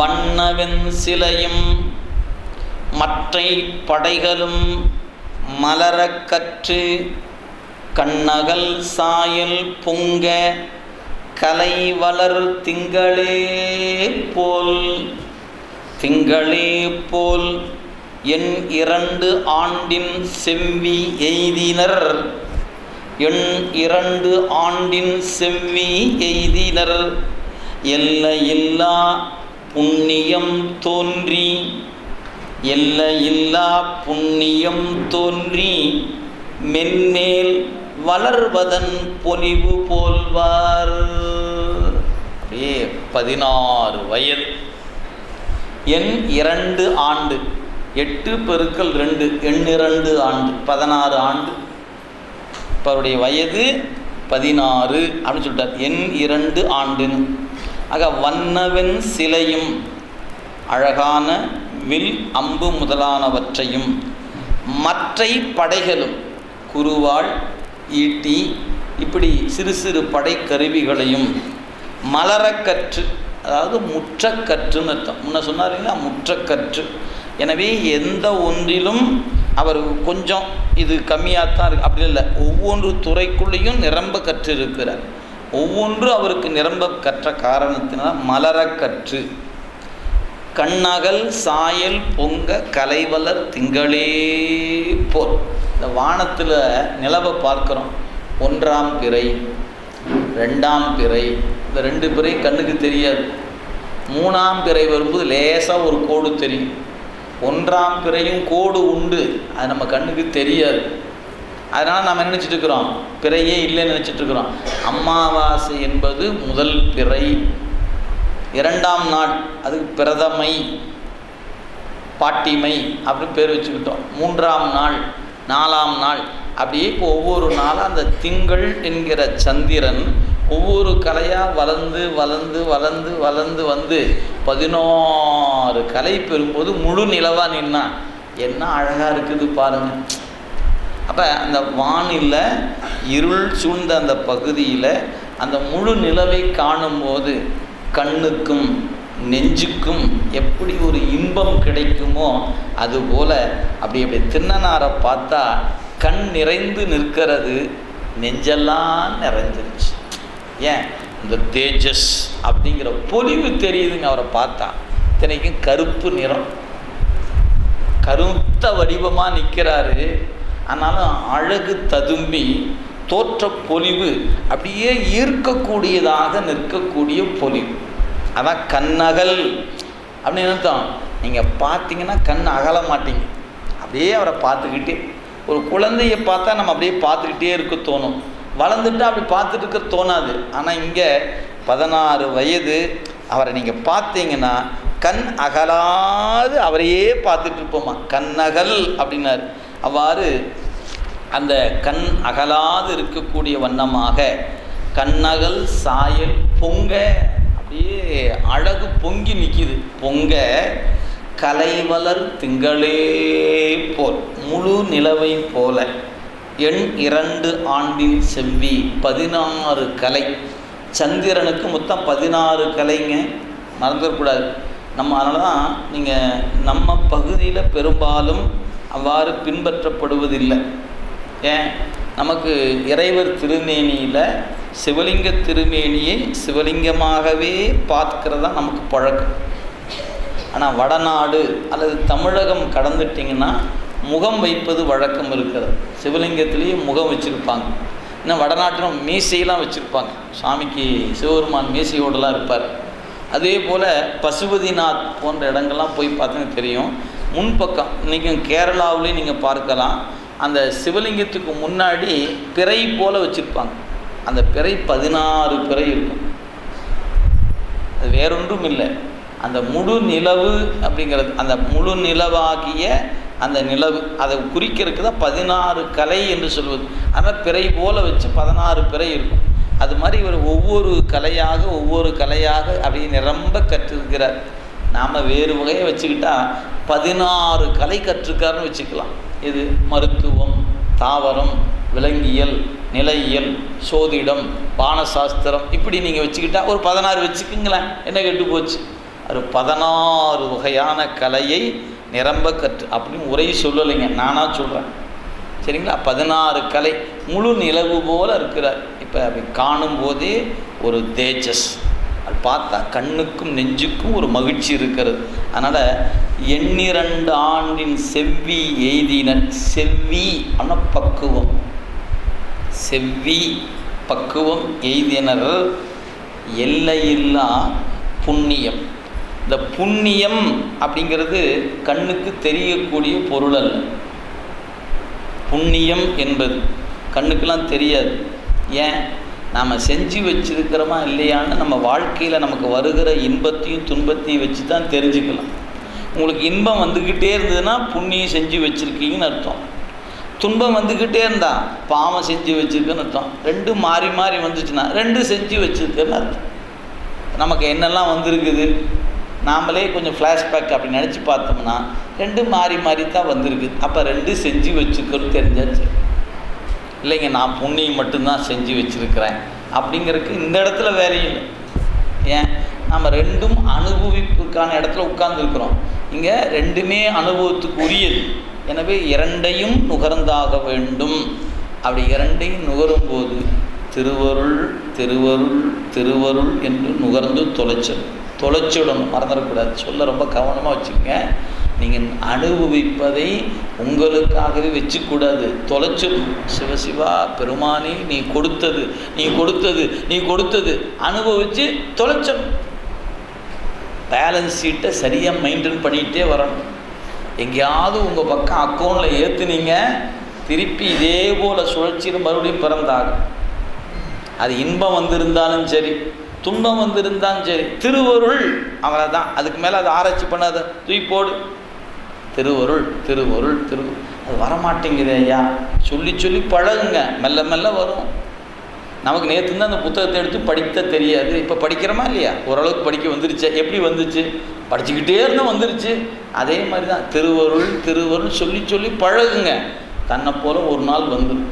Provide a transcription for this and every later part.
வண்ணவெண் சிலையும் மற்றை படைகளும் மலரக்கற்று கண்ணகல் சாயல் பொங்க கலை வளர் திங்களே போல் திங்களே போல் என் இரண்டு ஆண்டின் செவ்வி எய்தினர். என் இரண்டு ஆண்டின் செவ்வி எய்தினர். எல்லையில்லா புண்ணியம் தோன்றி எல்லையில்லா புண்ணியம் தோன்றி மென்மேல் வளர்வதன் பொலிவு போல்வார். அப்படியே பதினாறு வயது எண் இரண்டு ஆண்டு. எட்டு பெருக்கல் ரெண்டு எண்ணிரண்டு ஆண்டு. பதினாறு ஆண்டு. இப்போ அவருடைய வயது பதினாறு அப்படின்னு சொல்லிட்டார். எண் இரண்டு ஆண்டுன்னு. ஆக வண்ணவின் சிலையும் அழகான வில் அம்பு முதலானவற்றையும் மற்றை படைகளும் குருவாள் ஈட்டி இப்படி சிறு சிறு படை கருவிகளையும் மலரக்கற்று அதாவது முற்றக்கற்றுன்னு அர்த்தம். முன்ன சொன்னார் முற்றக்கற்று. எனவே எந்த ஒன்றிலும் அவர் கொஞ்சம் இது கம்மியாக தான் இருக்கு. அப்படி இல்லை. ஒவ்வொன்று துறைக்குள்ளேயும் நிரம்ப கற்று இருக்கிறார். ஒவ்வொன்றும் அவருக்கு நிரம்ப கற்ற காரணத்தினால் மலரக்கற்று கண்ணகல் சாயல் பொங்க கலைவலர் திங்களே போல். இந்த வானத்தில் நிலவை பார்க்குறோம். ஒன்றாம் பிறை ரெண்டாம் பிறை. இந்த ரெண்டு பிறை கண்ணுக்கு தெரியாது. மூணாம் பிறை வரும்போது லேசாக ஒரு கோடு தெரியும். ஒன்றாம் பிறையும் கோடு உண்டு. அது நம்ம கண்ணுக்கு தெரியாது. அதனால் நம்ம நினச்சிட்டு இருக்கிறோம் பிறையே இல்லைன்னு நினச்சிட்டு இருக்கிறோம் அமாவாசை என்பது முதல் பிறை. இரண்டாம் நாள் அதுக்கு பிரதமை பாட்டிமை அப்படின்னு பேர் வச்சுக்கிட்டோம். மூன்றாம் நாள் நாலாம் நாள். அப்படியே இப்போ ஒவ்வொரு நாளும் அந்த திங்கள் என்கிற சந்திரன் ஒவ்வொரு கலையாக வளர்ந்து வளர்ந்து வளர்ந்து வளர்ந்து வந்து பதினோரு கலை பெறும்போது முழு நிலவாக நின்னா என்ன அழகாக இருக்குது பாருங்கள் அப்போ அந்த வானில் இருள் சூழ்ந்த அந்த பகுதியில் அந்த முழு நிலவை காணும்போது கண்ணுக்கும் நெஞ்சுக்கும் எப்படி ஒரு இன்பம் கிடைக்குமோ அதுபோல் அப்படி அப்படி தின்னனாரை பார்த்தா கண் நிறைந்து நிற்கிறது நெஞ்செல்லாம் நிறைஞ்சிருச்சு. ஏன்? இந்த தேஜஸ் அப்படிங்கிற பொலிவு தெரியுதுங்க அவரை பார்த்தா. இத்தனைக்கும் கருப்பு நிறம். கருத்த வடிவமாக நிற்கிறாரு ஆனாலும் அழகு ததும்பி தோற்ற பொலிவு அப்படியே ஈர்க்கக்கூடியதாக நிற்கக்கூடிய பொலிவு. அதான் கண்ணகல் அப்படின்னு அர்த்தம். நீங்கள் பார்த்தீங்கன்னா கண் அகல மாட்டீங்க. அப்படியே அவரை பார்த்துக்கிட்டே ஒரு குழந்தைய பார்த்தா நம்ம அப்படியே பார்த்துக்கிட்டே இருக்க தோணும். வளர்ந்துட்டா அப்படி பார்த்துட்டு இருக்க தோணாது. ஆனால் இங்கே பதினாறு வயது அவரை நீங்கள் பார்த்தீங்கன்னா கண் அகலாது அவரையே பார்த்துட்டு இருப்போமா? கண்ணகல் அப்படின்னாரு. அவ்வாறு அந்த கண் அகலாது இருக்கக்கூடிய வண்ணமாக கண்ணகல் சாயல் பொங்க அப்படியே அழகு பொங்கி நிற்கிது பொங்க கலைவலர் திங்களே போல் முழு நிலவை போல எண் இரண்டு ஆண்டின் செவ்வி பதினாறு கலை. சந்திரனுக்கு மொத்தம் பதினாறு கலைங்க. மறந்துடக்கூடாது. நம்ம அதனால தான் நீங்கள் நம்ம பகுதியில் பெரும்பாலும் அவ்வாறு பின்பற்றப்படுவதில்லை. ஏன்? நமக்கு இறைவர் திருமேனியில் சிவலிங்க திருமேனியை சிவலிங்கமாகவே பார்க்கறது தான் நமக்கு பழக்கம். ஆனால் வடநாடு அல்லது தமிழகம் கடந்துட்டிங்கன்னா முகம் வைப்பது வழக்கம் இருக்கிறது. சிவலிங்கத்திலேயே முகம் வச்சுருப்பாங்க. இன்னும் வடநாட்டிலும் மீசையெல்லாம் வச்சுருப்பாங்க. சாமிக்கு சிவபெருமான் மீசையோடலாம் இருப்பார். அதே போல் பசுபதிநாத் போன்ற இடங்கள்லாம் போய் பார்த்தீங்கன்னா தெரியும். முன்பக்கம் இன்றைக்கும் கேரளாவிலேயும் நீங்கள் பார்க்கலாம். அந்த சிவலிங்கத்துக்கு முன்னாடி பிறை போல் வச்சுருப்பாங்க. அந்த பிறை பதினாறு பிறை இருக்கும். அது வேறொன்றும் இல்லை அந்த முழு நிலவு அப்படிங்கிறது அந்த முழு நிலவாகிய அந்த நிலவு அதை குறிக்கிறதுக்கு தான் பதினாறு கலை என்று சொல்வது. ஆனால் பிறை போல வச்சு பதினாறு பிறை இருக்கும். அது மாதிரி இவர் ஒவ்வொரு கலையாக ஒவ்வொரு கலையாக அப்படியே நிரம்ப கற்றிருக்கிறார் நாம் வேறு வகையை வச்சுக்கிட்டால் பதினாறு கலை கற்றுக்காருன்னு வச்சுக்கலாம். இது மருத்துவம் தாவரம் விலங்கியல் நிலையியல் சோதிடம் பானசாஸ்திரம் இப்படி நீங்கள் வச்சுக்கிட்டா ஒரு பதினாறு வச்சுக்குங்களேன். என்ன கெட்டு போச்சு ஒரு பதினாறு வகையான கலையை நிரம்ப கற்று அப்படின்னு உரை சொல்லலைங்க. நானாக சொல்கிறேன் சரிங்களா? பதினாறு கலை முழு நிலவு போல் இருக்கிறார். இப்போ அப்படி காணும்போதே ஒரு தேஜஸ். பார்த்தா கண்ணுக்கும் நெஞ்சுக்கும் ஒரு மகிழ்ச்சி இருக்கிறது. அதனால் எண்ணிரண்டு ஆண்டின் செவ்வி எய்தினர் செவ்வி ஆனால் பக்குவம் செவ்வி பக்குவம் எய்தினர் எல்லையில்லா புண்ணியம். இந்த புண்ணியம் அப்படிங்கிறது கண்ணுக்கு தெரியக்கூடிய பொருள் அல்ல புண்ணியம் என்பது கண்ணுக்கெல்லாம் தெரியாது. ஏன்? நாம் செஞ்சு வச்சுருக்கிறோமா இல்லையான்னு நம்ம வாழ்க்கையில் நமக்கு வருகிற இன்பத்தையும் துன்பத்தையும் வச்சு தான் தெரிஞ்சுக்கலாம். உங்களுக்கு இன்பம் வந்துக்கிட்டே இருந்ததுன்னா புண்ணியம் செஞ்சு வச்சுருக்கீங்கன்னு அர்த்தம். துன்பம் வந்துக்கிட்டே இருந்தா பாவம் செஞ்சு வச்சுருக்குன்னு அர்த்தம். ரெண்டும் மாறி மாறி வந்துச்சுன்னா ரெண்டும் செஞ்சு வச்சுருக்குன்னு அர்த்தம். நமக்கு என்னெல்லாம் வந்திருக்குது? நாமளே கொஞ்சம் ஃப்ளாஷ்பேக் அப்படி நினச்சி பார்த்தோம்னா ரெண்டும் மாறி மாறி தான் வந்திருக்கு அப்போ ரெண்டும் செஞ்சு வச்சுக்கணும் தெரிஞ்சாச்சு. இல்லைங்க நான் புண்ணியம் மட்டும்தான் செஞ்சு வச்சுருக்கிறேன். அப்படிங்கிறதுக்கு இந்த இடத்துல வேலையும் இல்லை ஏன்? நம்ம ரெண்டும் அனுபவிப்புக்கான இடத்துல உட்கார்ந்துருக்குறோம். இங்கே ரெண்டுமே அனுபவத்துக்கு உரியது எனவே இரண்டையும் நுகர்ந்தாக வேண்டும். அப்படி இரண்டையும் நுகரும்போது திருவருள் திருவருள் திருவருள் என்று நுகர்ந்து தொலைச்சிடும் தொலைச்சிடணும் மறந்துடக்கூடாது. சொல்ல ரொம்ப கவனமாக வச்சுக்கோங்க. நீங்கள் அனுபவிப்பதை உங்களுக்காகவே வச்சுக்கூடாது. தொலைச்சிடும் சிவசிவா பெருமானி நீ கொடுத்தது நீ கொடுத்தது நீ கொடுத்தது அனுபவித்து தொலைச்சிடும் பேலன்ஸ் ஷீட்டை சரியாக மெயின்டைன் பண்ணிகிட்டே வரணும். எங்கேயாவது உங்கள் பக்கம் அக்கௌண்ட்டில் ஏற்றுனீங்க திருப்பி இதே போல் சுழற்சியில் மறுபடியும் பிறந்தாகும் அது இன்பம் வந்திருந்தாலும் சரி துன்பம் வந்திருந்தாலும் சரி திருவருள் அவரை தான் அதுக்கு மேலே அதை ஆராய்ச்சி பண்ணாத தூய் போடு. திருவருள் திருவருள் திரு அது வரமாட்டேங்குது ஐயா. சொல்லி சொல்லி பழகுங்க. மெல்ல மெல்ல வரும். நமக்கு நேற்று தான் அந்த புத்தகத்தை எடுத்து படிக்க தெரியாது. இப்போ படிக்கிறோமா இல்லையா? ஓரளவுக்கு படிக்க வந்துருச்சு. எப்படி வந்துச்சு? படிச்சுக்கிட்டே இருந்தால் வந்துருச்சு. அதே மாதிரி தான் திருவருள் திருவருள் சொல்லி சொல்லி பழகுங்க. தன்னை போல் ஒரு நாள் வந்துடும்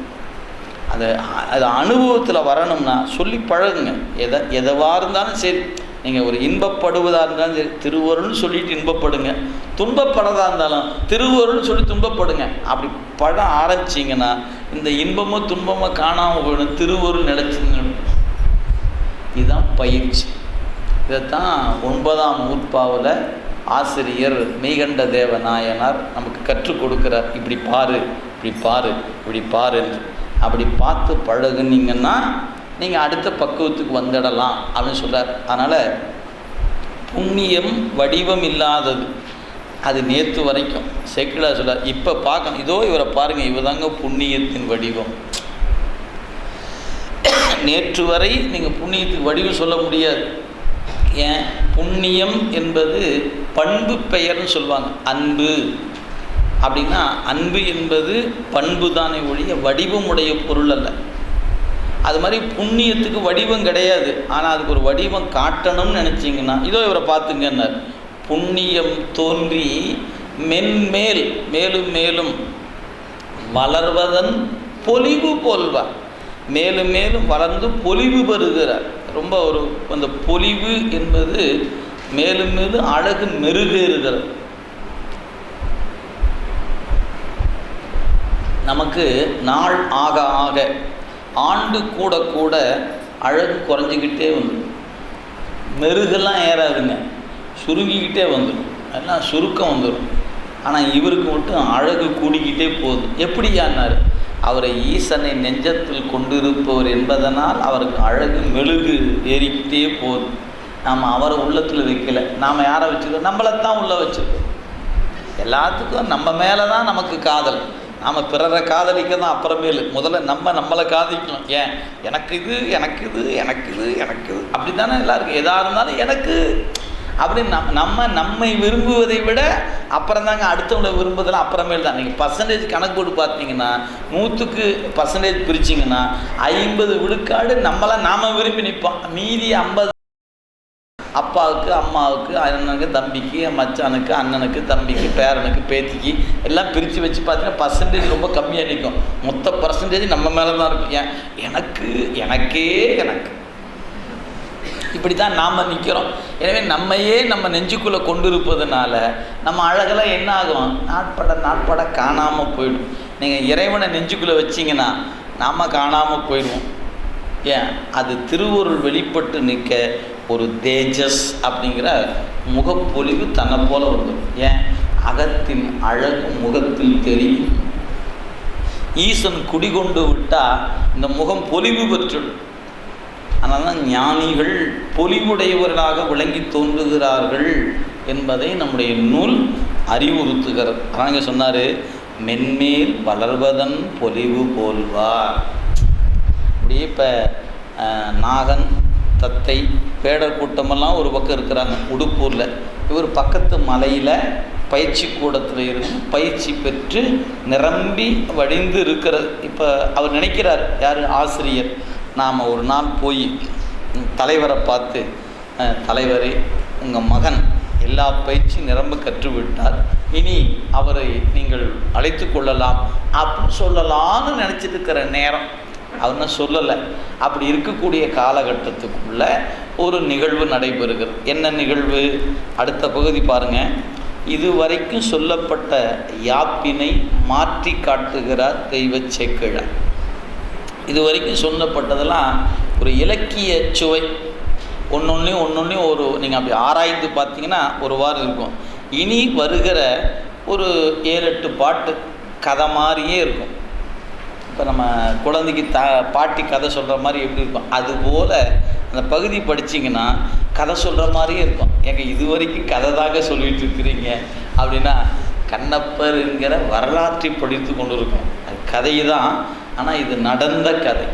அது அது அனுபவத்தில் வரணும்னா சொல்லி பழகுங்க. எதை எதுவாக இருந்தாலும் சரி. நீங்கள் ஒரு இன்பப்படுவதாக இருந்தாலும் சரி திருவருள்னு சொல்லிட்டு இன்பப்படுங்க. துன்பப்படதாக இருந்தாலும் திருவருள்னு சொல்லி துன்பப்படுங்க. அப்படி பட ஆரம்பிச்சிங்கன்னா இந்த இன்பமோ துன்பமோ காணாமல் போயிடும் திருவருள் நிலச்சி இதுதான் பயிற்சி. இதைத்தான் ஒன்பதாம் நூற்பாவில் ஆசிரியர் மெய்கண்ட தேவ நாயனார் நமக்கு கற்றுக் கொடுக்குறார். இப்படி பாரு இப்படி பாரு இப்படி பாரு அப்படி பார்த்து பழகுனீங்கன்னா நீங்கள் அடுத்த பக்குவத்துக்கு வந்துடலாம் அப்படின்னு சொல்கிறார் அதனால் புண்ணியம் வடிவம் இல்லாதது. அது நேற்று வரைக்கும். செக்குலா சொல்கிறார் இப்போ பார்க்க இதோ இவரை பாருங்கள் இவர் தாங்க புண்ணியத்தின் வடிவம். நேற்று வரை நீங்கள் புண்ணியத்துக்கு வடிவம் சொல்ல முடியாது. ஏன்? புண்ணியம் என்பது பண்பு பெயர்னு சொல்லுவாங்க. அன்பு. அப்படின்னா அன்பு என்பது பண்பு தானே ஒழிய வடிவமுடைய பொருள் அல்ல. அது மாதிரி புண்ணியத்துக்கு வடிவம் கிடையாது. ஆனால் அதுக்கு ஒரு வடிவம் காட்டணும்னு நினச்சிங்கன்னா இதோ இவரை பார்த்துங்கன்னார். புண்ணியம் தோன்றி மென்மேல் மேலும் மேலும் வளர்வதன் பொலிவு போல்வார். மேலும் மேலும் வளர்ந்து பொலிவு பெறுகிறார். ரொம்ப ஒரு அந்த பொலிவு என்பது மேலும் மேலும் அழகு மெருகேறுகிறது. நமக்கு நாள் ஆக ஆக ஆண்டு கூட கூட அழகு குறைஞ்சிக்கிட்டே வந்துடும். மெருகெல்லாம் ஏறாதுங்க. சுருங்கிக்கிட்டே வந்துடும். எல்லாம் சுருக்கம் வந்துடும். ஆனால் இவருக்கு மட்டும் அழகு கூடிக்கிட்டே போகுது. எப்படியானார்? அவரை ஈசனை நெஞ்சத்தில் கொண்டிருப்பவர் என்பதனால் அவருக்கு அழகு மெழுகு ஏறிக்கிட்டே போகுது. நாம் அவரை உள்ளத்தில் வைக்கல. நாம் யாரை வச்சுருக்கோம்? நம்மளைத்தான் உள்ளே வச்சுருக்கோம். எல்லாத்துக்கும் நம்ம மேலே தான் நமக்கு காதல். நாம் பிறரை காதலிக்க தான் அப்புறமேலு முதல்ல நம்ம நம்மளை காதலிக்கணும். ஏன்? எனக்கு இது எனக்கு இது எனக்கு இது எனக்கு இது. அப்படி தானே எல்லாருக்கும்? எதாக இருந்தாலும் எனக்கு அப்படின்னு நம் நம்ம நம்மை விரும்புவதை விட அப்புறம் தாங்க அடுத்தவங்களை விரும்புவதெல்லாம் அப்புறமேல் தான். நீங்கள் பர்சன்டேஜ் கணக்கு போட்டு பார்த்தீங்கன்னா நூற்றுக்கு பர்சன்டேஜ் பிரிச்சிங்கன்னா ஐம்பது விழுக்காடு நம்மளை நாம் விரும்பி நிற்போம் மீதி ஐம்பது அப்பாவுக்கு அம்மாவுக்கு அண்ணனுக்கு தம்பிக்கு மச்சானுக்கு அண்ணனுக்கு தம்பிக்கு பேரனுக்கு பேத்திக்கு எல்லாம் பிரித்து வச்சு பார்த்தீங்கன்னா பர்சன்டேஜ் ரொம்ப கம்மியாக நிற்கும் மொத்த பர்சன்டேஜ் நம்ம மேலே தான் இருக்கும். ஏன்? எனக்கு எனக்கே எனக்கு. இப்படி தான் நாம் நிற்கிறோம் எனவே நம்மையே நம்ம நெஞ்சுக்குள்ளே கொண்டு இருப்பதுனால நம்ம அழகெல்லாம் என்ன ஆகும்? நாட்பட நாட்பட காணாமல் போயிடும். நீங்கள் இறைவனை நெஞ்சுக்குள்ளே வச்சிங்கன்னா நாம் காணாமல் போயிடுவோம். ஏன்? அது திருவருள் வெளிப்பட்டு நிற்க ஒரு தேஜஸ் அப்படிங்கிற முகப்பொலிவு தன்னை போல வந்துடும் ஏன்? அகத்தின் அழகு முகத்தில் தெரியும். ஈசன் குடிகொண்டு விட்டால் இந்த முகம் பொலிவு பெற்றுடும் அதனால தான் ஞானிகள் பொலிவுடையவர்களாக விளங்கி தோன்றுகிறார்கள் என்பதை நம்முடைய நூல் அறிவுறுத்துகிறது. அதான் இங்கே சொன்னார் மென்மேல் வளர்வதன் பொலிவு போல்வார். அப்படியே இப்போ நாகன் தத்தை பேடர் கூட்டமெல்லாம் ஒரு பக்கம் இருக்கிறாங்க உடுப்பூரில். இவர் பக்கத்து மலையில் பயிற்சி கூடத்தில் இருந்து பயிற்சி பெற்று நிரம்பி வடிந்து இருக்கிறது இப்போ அவர் நினைக்கிறார் யார்? ஆசிரியர். நாம் ஒரு நாள் போய் தலைவரை பார்த்து தலைவரே உங்கள் மகன் எல்லா பயிற்சி நிரம்ப கற்றுவிட்டார். இனி அவரை நீங்கள் அழைத்து கொள்ளலாம் அப்படின்னு சொல்லலாம்னு நினச்சிட்டு இருக்கிற நேரம். அவர்னா சொல்லலை. அப்படி இருக்கக்கூடிய காலகட்டத்துக்குள்ள ஒரு நிகழ்வு நடைபெறுகிறது. என்ன நிகழ்வு? அடுத்த பகுதி பாருங்கள் இதுவரைக்கும் சொல்லப்பட்ட யாப்பினை மாற்றி காட்டுகிறார் தெய்வ சேக்கிழார் இதுவரைக்கும் சொல்லப்பட்டதெல்லாம் ஒரு இலக்கிய சுவை. ஒன்றொன்றையும் ஒன்றொன்றையும் ஒரு நீங்கள் அப்படி ஆராய்ந்து பார்த்தீங்கன்னா ஒரு வாரம் இருக்கும். இனி வருகிற ஒரு ஏழு எட்டு பாட்டு கதை மாதிரியே இருக்கும். இப்போ நம்ம குழந்தைக்கு த பாட்டி கதை சொல்கிற மாதிரி எப்படி இருக்கும்? அதுபோல் அந்த பகுதி படிச்சிங்கன்னா கதை சொல்கிற மாதிரியே இருக்கும். ஏங்க இது வரைக்கும் கதை தாங்க சொல்லிட்டு இருக்கிறீங்க. அப்படின்னா கண்ணப்பருங்கிற வரலாற்றை படித்து கொண்டு இருக்கோம் அது கதை தான் ஆனால் இது நடந்த கதை.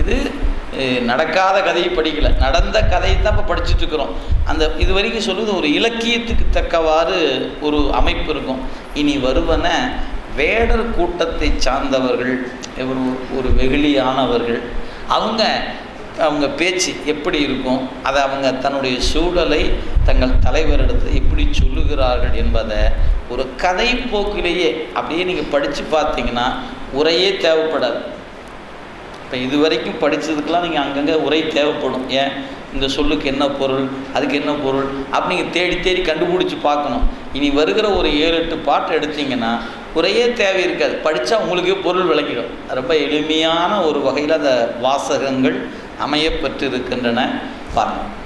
இது நடக்காத கதையை படிக்கல. நடந்த கதையை தான் இப்போ படிச்சுட்ருக்குறோம் அந்த இது வரைக்கும் சொல்லுவது ஒரு இலக்கியத்துக்கு தக்கவாறு ஒரு அமைப்பு இருக்கும். இனி வருவன வேடர் கூட்டத்தை சார்ந்தவர்கள் ஒரு ஒரு வெகுளியானவர்கள். அவங்க அவங்க பேச்சு எப்படி இருக்கும்? அதை அவங்க தன்னுடைய சூழலை தங்கள் தலைவரிடத்து எப்படி சொல்லுகிறார்கள் என்பதை ஒரு கதை போக்கிலேயே அப்படியே நீங்கள் படித்து பார்த்தீங்கன்னா உரையே தேவைப்படாது. இப்போ இது வரைக்கும் படித்ததுக்கெலாம் நீங்கள் அங்கங்கே உரை தேவைப்படும். ஏன்? இந்த சொல்லுக்கு என்ன பொருள்? அதுக்கு என்ன பொருள்? அப்படி நீங்கள் தேடி தேடி கண்டுபிடிச்சி பார்க்கணும். இனி வருகிற ஒரு ஏழு எட்டு பாட்டு எடுத்தீங்கன்னா குறையே தேவை இருக்காது. படித்தா உங்களுக்கு பொருள் விளங்கிடும். ரொம்ப எளிமையான ஒரு வகையில் அந்த வாசகங்கள் அமையப்பெற்றிருக்கின்றன பாருங்கள்